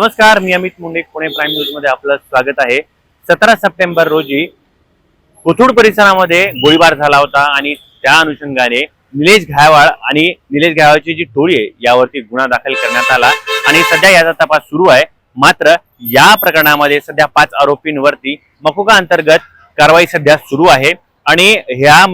नमस्कार मी अमित मुंडे पुणे प्राईम न्यूजमध्ये आपलं स्वागत आहे. सतरा सप्टेंबर रोजी कोथरूड परिसरामध्ये गोळीबार झाला होता आणि त्या अनुषंगाने निलेश घायवाळ आणि निलेश घायवाळची जी टोळी आहे यावरती गुन्हा दाखल करण्यात आला आणि सध्या याचा तपास सुरू आहे. मात्र या प्रकरणामध्ये सध्या पाच आरोपींवरती मकोका अंतर्गत कारवाई सध्या सुरू आहे आणि ह्या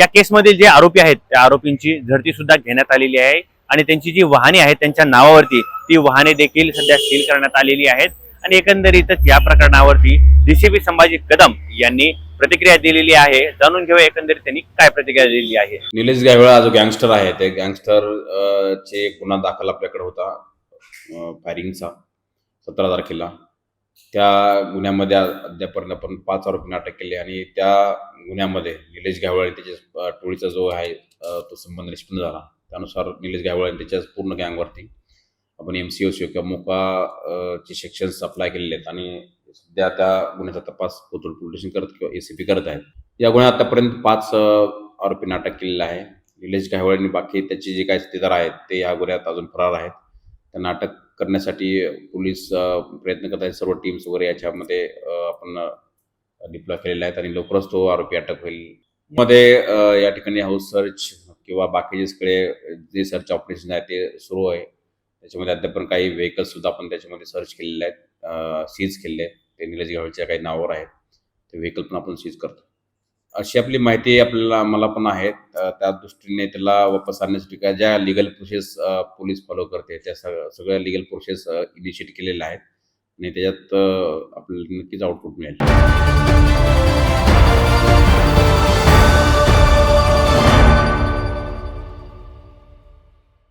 या केसमधील जे आरोपी आहेत त्या आरोपींची झडती सुद्धा घेण्यात आलेली आहे. आणि त्यांची जी वाहने आहेत त्यांच्या नावावरती ती वाहने देखील सध्या सील करण्यात आलेली आहेत. आणि एकंदरीतच या प्रकरणावरती डीसीपी संभाजी कदम यांनी प्रतिक्रिया दिलेली आहे. जाणून घेऊया एकंदरीत त्यांनी काय प्रतिक्रिया दिलेली आहे. निलेश गायवळा जो गँगस्टर आहे ते गँगस्टर चे गुन्हा दाखल आपल्याकडे होता फायरिंगचा सतरा तारखेला. त्या गुन्ह्यामध्ये अद्यापर्यंत आपण पाच आरोपींना अटक केली आणि त्या गुन्ह्यामध्ये निलेश गायवळ आणि त्याच्या टोळीचा जो आहे तो संबंध निष्पन्न झाला. त्यानुसार निलेश गायवळ आणि त्याच्या पूर्ण गँगवरती आपण एम सी ओ सी किंवा मोका चे सेक्शन्स अप्लाय केलेले आहेत आणि सध्या त्या गुन्ह्याचा तपास कोथरूड पोलीस स्टेशन करत किंवा एसीपी करत आहेत. या गुन्ह्यात आतापर्यंत पाच आरोपींना अटक केलेला आहे. निलेश गायवळ आणि बाकी त्याचे जे काही स्थितीदार आहेत ते या गुन्ह्यात अजून फरार आहेत. त्यांना अटक करण्यासाठी पोलीस प्रयत्न करत आहेत. सर्व टीम्स वगैरे याच्यामध्ये आपण डिप्लॉय केलेले आहेत आणि लवकरच तो आरोपी अटक होईल. मध्ये या ठिकाणी हाऊस सर्च किंवा बाकीचे सगळे जे सर्च ऑपरेशन आहे ते सुरू आहे. त्याच्यामध्ये अद्याप काही व्हेकल्स सुद्धा आपण त्याच्यामध्ये सर्च केलेले आहेत. सीज केलेले आहेत. ते निलेश गावळच्या काही नावावर आहेत. ते व्हेकल पण आपण सीज करतो. अशी आपली माहिती आपल्याला मला पण आहे. त्या दृष्टीने त्याला वापस आणण्यासाठी काय ज्या लिगल प्रोसेस पोलीस फॉलो करते त्या सगळ्या लिगल प्रोसेस इनिशिएट केलेल्या आहेत. आणि त्याच्यात आपल्याला नक्कीच आउटपुट मिळेल.